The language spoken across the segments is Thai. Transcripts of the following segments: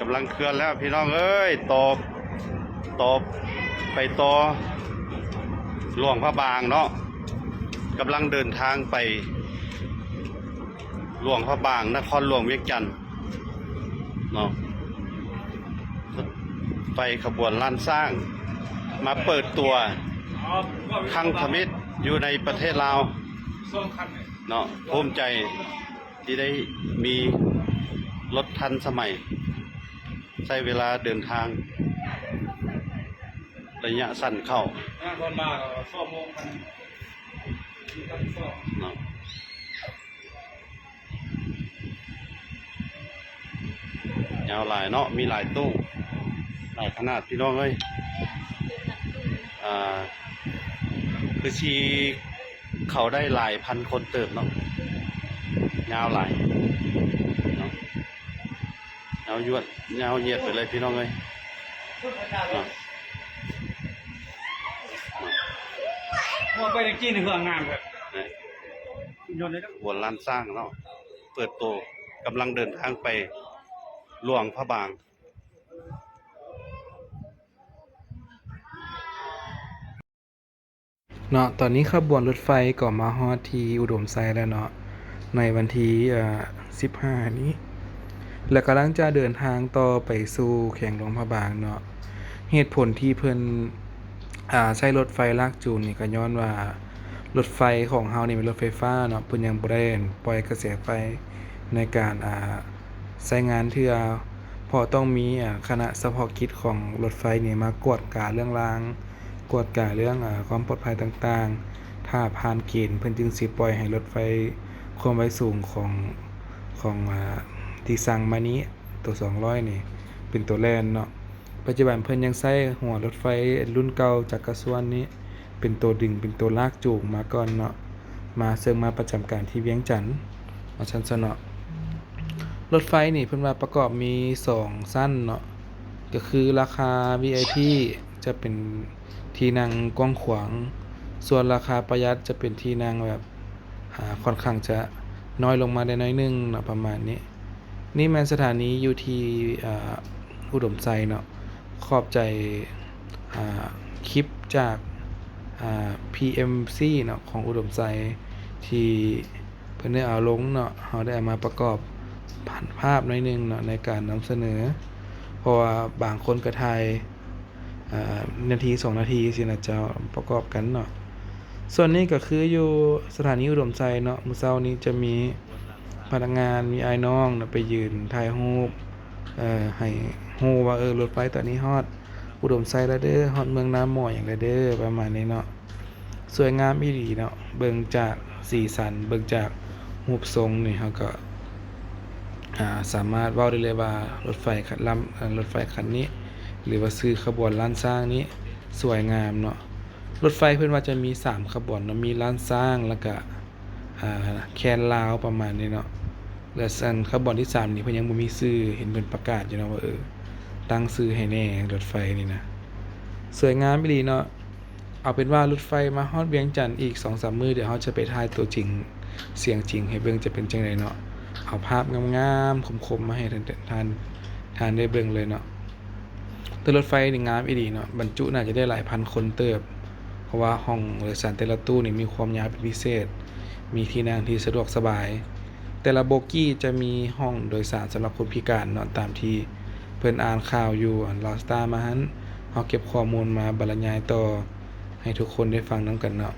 กำลังเคลื่อนแล้วพี่น้องเอ้ยตบตบไปต่อหลวงพระบางเนาะกำลังเดินทางไป หลวงพระบางนครหลวงเวียงจันทน์เนาะไปขบวนล้านสร้าง มาเปิดตัวคังทมิตรอยู่ในประเทศลาวเนาะภูมิใจที่ได้มีรถทันสมัย ใช้เวลาเดินทาง ระยะสั้นเข้างานตอนมาก็ส้มโมงคันที่ตั้งส้มเนาะยาวหลายเนาะมีหลายตู้หลายขนาดพี่น้องเอ้ยอ่าคือชีเขาได้หลายพันคนเติมเนาะยาวหลายเนาะ ยาวยวดยาวเหยียดไปเลยพี่น้องเอ้ยเนาะว่าไปในจีนเฮืองงานแบบนี่ยนต์เลยนะบวนล้านสร้างเนาะเปิดโตกำลังเดินทางไปหลวงพระบางเนาะตอนนี้ขบวนรถไฟก็มาฮอดที่อุดมไซด์แล้วเนาะในวันที่อ่า15 นี้ แล้วกำลังจะเดินทางต่อไปสู่แข่งหลวงพระบางเนาะเหตุผลที่เพิ่นอ่าใช้รถไฟลากจูงนี่ก็ย้อนว่ารถไฟของเฮานี่เป็นรถไฟฟ้าเนาะเพิ่นยังบ่ได้ปล่อยกระแสไฟในการอ่าใช้งานเทื่อพราะต้องมีอ่าคณะเฉพาะกิจของรถไฟนี่มากวดกาเรื่องรางกวดกาเรื่องอาความปลอดภัยต่างๆ ถ้าผ่านเกณฑ์เพิ่นจึงสิปล่อยให้รถไฟความไวสูงของของอ่า ที่สั่งมานี้ตัว 200 นี่ เป็นตัวแลนเนาะปัจจุบันเพิ่นยังใช้หัวรถไฟรุ่นเก่าจากกระทรวงนี้ เป็นตัวดึงเป็นตัวลากจูงมาก่อนเนาะมาเซิงมาประจำการที่เวียงจันทน์เอาชั้นเนาะรถไฟนี่เพิ่นว่าประกอบมี 2 สั้นเนาะก็คือราคา VIP จะเป็นที่นั่งกว้างขวาง ส่วนราคาประหยัดจะเป็นที่นั่งแบบค่อนข้างจะน้อยลงมาได้น้อยนึงเนาะประมาณนี้ นี่แมนสถานีอยู่ที่อ่าอุดมไซเนาะขอบใจคลิปจากา PMC เนาะของอุดมไซที่เพิ่อนได้เอาลงเนาะเฮาได้เอามาประกอบผ่านภาพหน้อยหนึงเนาะในการนำเสนอ เพราะว่าบางคนก็ถ่ายนาทีสองนาทีสินะจ้าประกอบกันเนาะส่วนนี้ก็คืออยู่สถานีอุดมไซเนาะมื้อเช้านี้จะมี พนักงานมีไอ้น้องนะไปยืนถ่ายรูปเอ่อให้ฮู้ว่าเออรถไฟตอนนี้ฮอด อุดมไซแล้วเด้อฮอดเมืองน้ำหมออย่างไรเด้อประมาณนี้เนาะสวยงามอีหลีเนาะเบิ่งจากสีสันเบิ่งจากรูปทรงนี่เฮาก็อ่าสามารถเว้าได้เลยว่ารถไฟคันลำรถไฟคันนี้ หรือว่าซื้อขบวนล้านสร้างนี้สวยงามเนาะรถไฟเพิ่นว่าจะมี 3 ขบวนเนาะมีล้านสร้างแล้วก็อ่าแคนลาวประมาณนี้เนาะ และสันขบวนที่3นี่เพิ่นยังบ่มีชื่อเห็นเพิ่นประกาศอยู่เนาะว่าเออตั้งชื่อให้แน่รถไฟนี่นะสวยงามอีหลีเนาะเอาเป็นว่ารถไฟมาฮอดเวียงจันทน์อีก2-3มื้อเดี๋ยวเราจะไปถ่ายตัวจริงเสียงจริงให้เบิ่งจะเป็นจังไดเนาะเอาภาพงามๆคมๆมาให้ท่านท่านทานได้เบิ่งเลยเนาะตัวรถไฟนี่งามอีดีเนาะบรรจุน่าจะได้หลายพันคนเติบ เพราะว่าห้องโดยสารแต่ละตู้นี่มีความยาวเป็นพิเศษ มีที่นั่งที่สะดวกสบาย แต่ละโบกี้จะมีห้องโดยสารสำหรับคนพิการเนาะตามที่เพิ่อนอ่านข่าวอยู่ลอสตามาหันเฮาเก็บข้อมูลมาบรรยายต่อให้ทุกคนได้ฟังนํกันเนาะ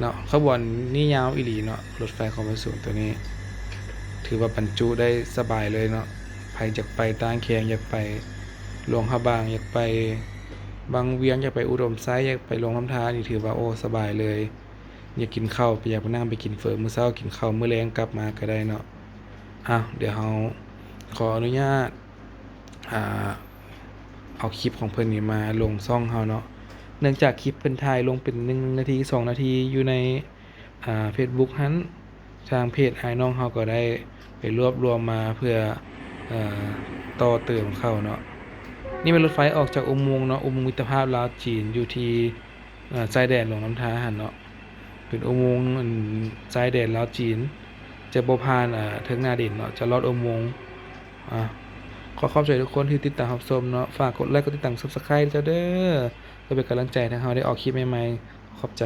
เนาะขบวนนี่ยาวอีหลีเนาะรถไฟความเร็วสูงตัวนี้ ถือว่าบรรจุได้สบายเลยเนาะใครอยากไปต้านแขงอยากไปหลวงพระบางอยากไปบางเวียงอยากไปอุดมไซอยากไปลงน้ำทารนี่ถือว่าโอ้สบายเลย อยากกินข้าวไปอยากไปนั่งไปกินเฟอมื้อเช้ากินข้าวมื้อแลงกลับมาก็ได้เนาะอ้าเดี๋ยวเฮาขออนุญาตอ่าเอาคลิปของเพิ่นนี่มาลงซ่องเฮาเนาะเนื่องจากคลิปเพิ่นถ่ายลงเป็น1นาที2นาทีอยู่ในอ่า Facebook หั้นทางเพจไอ้น้องเขาก็ได้ไปรวบรวมมาเพื่ออต่อเติมเข้าเนาะนี่เป็นรถไฟออกจากอุโมงค์เนาะอุโมงค์มิตรภาพลาวจีนอยู่ที่ชายแดนหลวงน้ำทาหันเนาะ เป็นอุโมงค์ชายแดนลาวจีน จะบ่ผ่านอ่าเทิงหน้าดินเนาะจะลอดอุโมงค์อ่าขอขอบใจทุกคนที่ติดตามรับชมเนาะฝากกดไลค์กดติดตาม Subscribe เจ้าเด้อเพื่อเป็นกำลังใจให้เราได้ออกคลิปใหม่ๆขอบใจ